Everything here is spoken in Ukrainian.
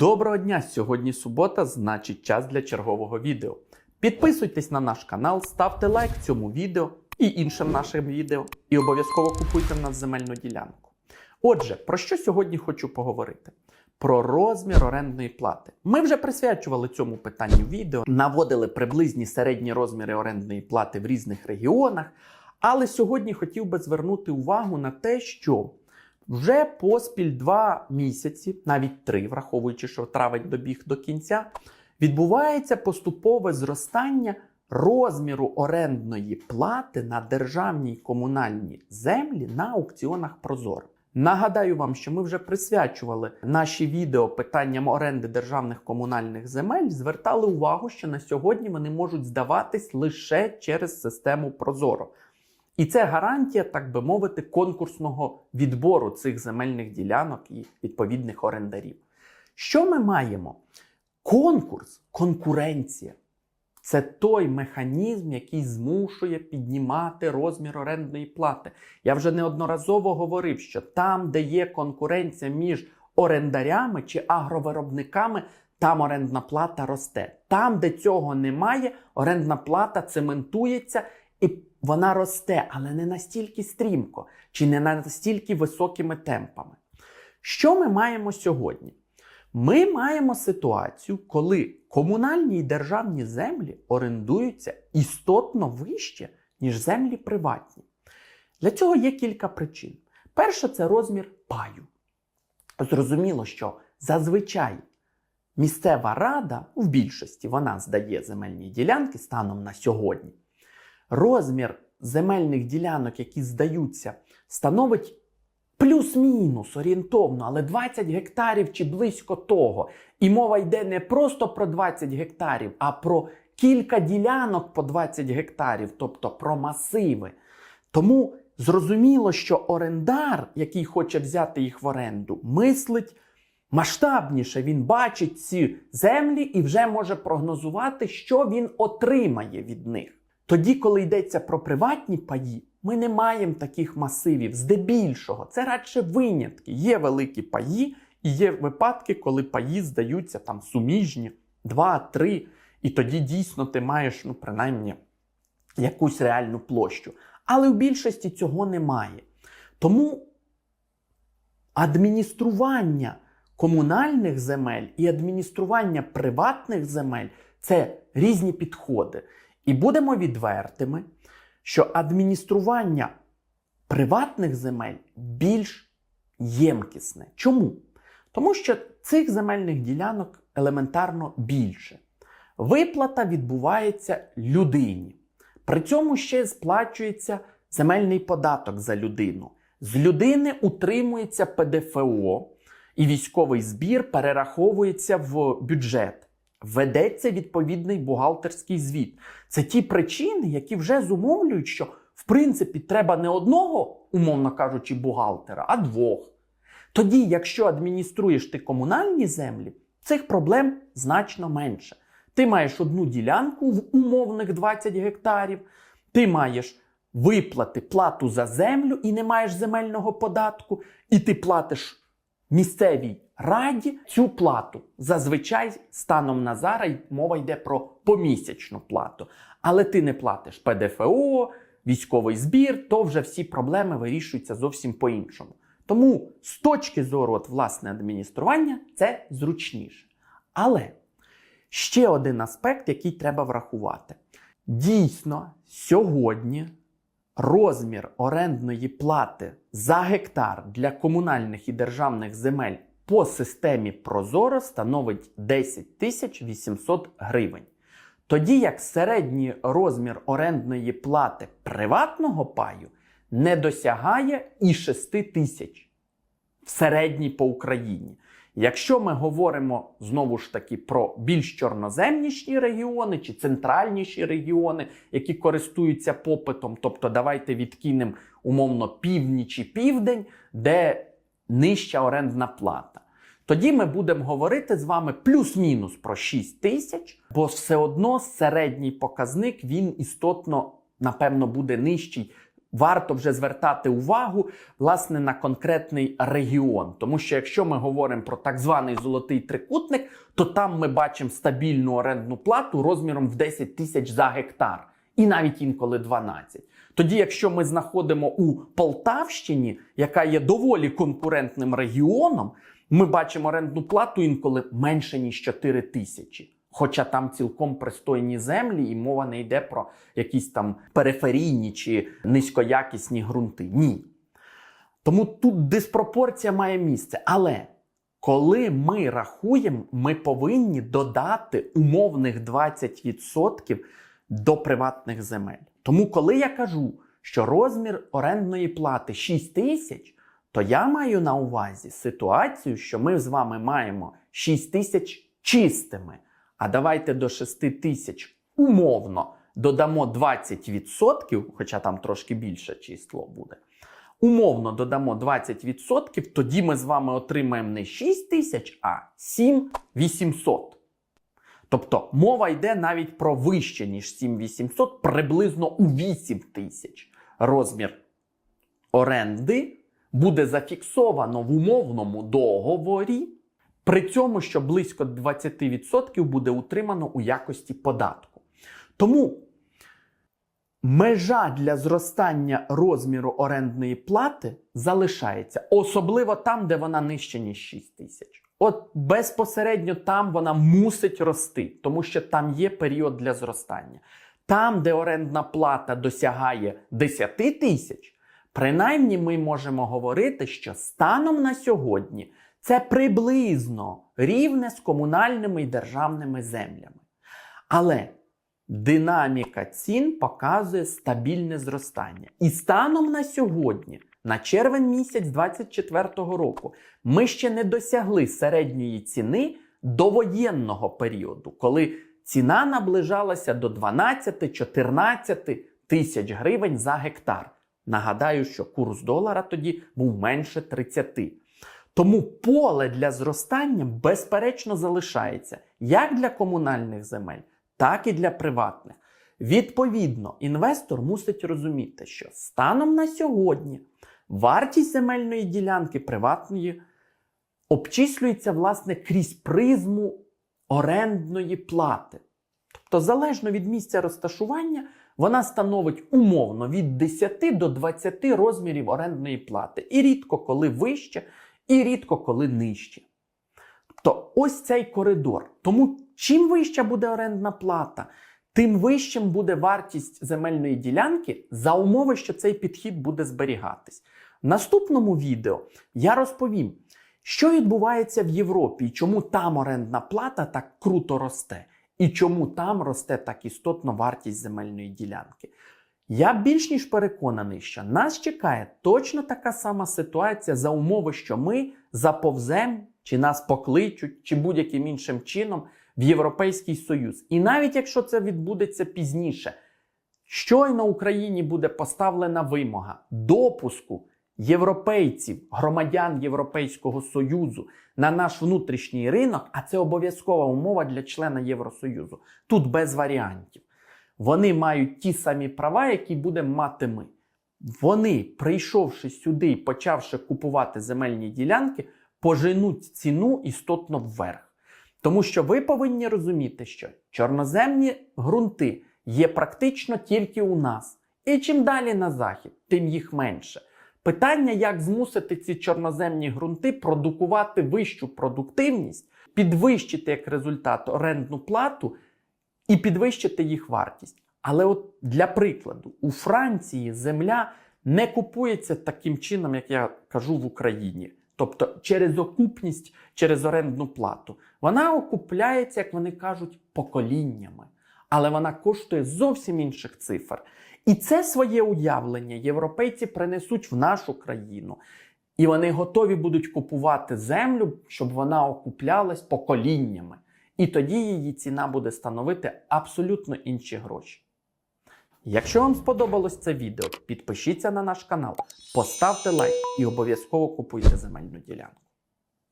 Доброго дня! Сьогодні субота, значить час для чергового відео. Підписуйтесь на наш канал, ставте лайк цьому відео і іншим нашим відео, і обов'язково купуйте в нас земельну ділянку. Отже, про що сьогодні хочу поговорити? Про розмір орендної плати. Ми вже присвячували цьому питанню відео, наводили приблизні середні розміри орендної плати в різних регіонах. Але сьогодні хотів би звернути увагу на те, що вже поспіль два місяці, навіть три, враховуючи, що травень добіг до кінця, відбувається поступове зростання розміру орендної плати на державні й комунальні землі на аукціонах Прозоро. Нагадаю вам, що ми вже присвячували наші відео питанням оренди державних комунальних земель, звертали увагу, що на сьогодні вони можуть здаватись лише через систему Прозоро. І це гарантія, так би мовити, конкурсного відбору цих земельних ділянок і відповідних орендарів. Що ми маємо? Конкурс, конкуренція це той механізм, який змушує піднімати розмір орендної плати. Я вже неодноразово говорив, що там, де є конкуренція між орендарями чи агровиробниками, там орендна плата росте. Там, де цього немає, орендна плата цементується вона росте, але не настільки стрімко чи не настільки високими темпами. Що ми маємо сьогодні? Ми маємо ситуацію, коли комунальні і державні землі орендуються істотно вище, ніж землі приватні. Для цього є кілька причин. Перше, це розмір паю. Зрозуміло, що зазвичай місцева рада, в більшості вона здає земельні ділянки станом на сьогодні. Розмір земельних ділянок, які здаються, становить плюс-мінус орієнтовно, але 20 гектарів чи близько того. І мова йде не просто про 20 гектарів, а про кілька ділянок по 20 гектарів, тобто про масиви. Тому зрозуміло, що орендар, який хоче взяти їх в оренду, мислить масштабніше. Він бачить ці землі і вже може прогнозувати, що він отримає від них. Тоді, коли йдеться про приватні паї, ми не маємо таких масивів. Здебільшого, це радше винятки. Є великі паї, і є випадки, коли паї здаються там суміжні, два-три, і тоді дійсно ти маєш, ну, принаймні, якусь реальну площу. Але в більшості цього немає. Тому адміністрування комунальних земель і адміністрування приватних земель це різні підходи. І будемо відвертими, що адміністрування приватних земель більш ємкісне. Чому? Тому що цих земельних ділянок елементарно більше. Виплата відбувається людині. При цьому ще сплачується земельний податок за людину. З людини утримується ПДФО, і військовий збір перераховується в бюджет ведеться відповідний бухгалтерський звіт. Це ті причини, які вже зумовлюють, що в принципі треба не одного, умовно кажучи, бухгалтера, а двох. Тоді, якщо адмініструєш ти комунальні землі, цих проблем значно менше. Ти маєш одну ділянку в умовних 20 гектарів, ти маєш виплати плату за землю і не маєш земельного податку, і ти платиш місцевій раді цю плату. Зазвичай станом на зараз мова йде про помісячну плату. Але ти не платиш ПДФО, військовий збір, то вже всі проблеми вирішуються зовсім по-іншому. Тому з точки зору от, власне адміністрування це зручніше. Але ще один аспект, який треба врахувати. Дійсно, сьогодні розмір орендної плати за гектар для комунальних і державних земель по системі Прозоро становить 10 тисяч 800 гривень. Тоді як середній розмір орендної плати приватного паю не досягає і 6 тисяч в середній по Україні. Якщо ми говоримо знову ж таки про більш чорноземніші регіони чи центральніші регіони, які користуються попитом, тобто давайте відкинемо умовно північ і південь, де нижча орендна плата. Тоді ми будемо говорити з вами плюс-мінус про 6 тисяч, бо все одно середній показник він істотно, напевно, буде нижчий варто вже звертати увагу власне на конкретний регіон. Тому що якщо ми говоримо про так званий золотий трикутник, то там ми бачимо стабільну орендну плату розміром в 10 тисяч за гектар, і навіть інколи 12. Тоді, якщо ми знаходимо у Полтавщині, яка є доволі конкурентним регіоном, ми бачимо орендну плату інколи менше ніж 4 тисячі. Хоча там цілком пристойні землі, і мова не йде про якісь там периферійні чи низькоякісні ґрунти. Ні. Тому тут диспропорція має місце. Але коли ми рахуємо, ми повинні додати умовних 20% до приватних земель. Тому, коли я кажу, що розмір орендної плати 6 тисяч, то я маю на увазі ситуацію, що ми з вами маємо 6 тисяч чистими. А давайте до 6 тисяч умовно додамо 20%, хоча там трошки більше число буде. Умовно додамо 20%, тоді ми з вами отримаємо не 6 тисяч, а 7800. Тобто мова йде навіть про вище, ніж 7800, приблизно у 8 тисяч. Розмір оренди буде зафіксовано в умовному договорі, при цьому, що близько 20% буде утримано у якості податку. Тому межа для зростання розміру орендної плати залишається, особливо там, де вона нижче, ніж 6 тисяч. От безпосередньо там вона мусить рости, тому що там є період для зростання. Там, де орендна плата досягає 10 тисяч, принаймні ми можемо говорити, що станом на сьогодні це приблизно рівне з комунальними і державними землями. Але динаміка цін показує стабільне зростання. І станом на сьогодні, на червень місяць 2024 року, ми ще не досягли середньої ціни довоєнного періоду, коли ціна наближалася до 12-14 тисяч гривень за гектар. Нагадаю, що курс долара тоді був менше 30. Тому поле для зростання безперечно залишається як для комунальних земель, так і для приватних. Відповідно, інвестор мусить розуміти, що станом на сьогодні вартість земельної ділянки приватної обчислюється власне крізь призму орендної плати. Тобто, залежно від місця розташування, вона становить умовно від 10 до 20 розмірів орендної плати. І рідко коли вище, і рідко коли нижче. Тобто ось цей коридор. Тому чим вища буде орендна плата, тим вищим буде вартість земельної ділянки за умови, що цей підхід буде зберігатись. В наступному відео я розповім, що відбувається в Європі і чому там орендна плата так круто росте, і чому там росте так істотно вартість земельної ділянки. Я більш ніж переконаний, що нас чекає точно така сама ситуація за умови, що ми заповзем, чи нас покличуть, чи будь-яким іншим чином в Європейський Союз. І навіть якщо це відбудеться пізніше, щойно Україні буде поставлена вимога допуску європейців, громадян Європейського Союзу на наш внутрішній ринок, а це обов'язкова умова для члена Євросоюзу. Тут без варіантів. Вони мають ті самі права, які будемо мати ми. Вони, прийшовши сюди і почавши купувати земельні ділянки, поженуть ціну істотно вверх. Тому що ви повинні розуміти, що чорноземні ґрунти є практично тільки у нас. І чим далі на захід, тим їх менше. Питання, як змусити ці чорноземні ґрунти продукувати вищу продуктивність, підвищити як результат орендну плату і підвищити їх вартість. Але от для прикладу, у Франції земля не купується таким чином, як я кажу в Україні. Тобто через окупність, через орендну плату. Вона окупляється, як вони кажуть, поколіннями. Але вона коштує зовсім інших цифр. І це своє уявлення європейці принесуть в нашу країну. І вони готові будуть купувати землю, щоб вона окуплялась поколіннями. І тоді її ціна буде становити абсолютно інші гроші. Якщо вам сподобалось це відео, підпишіться на наш канал, поставте лайк і обов'язково купуйте земельну ділянку.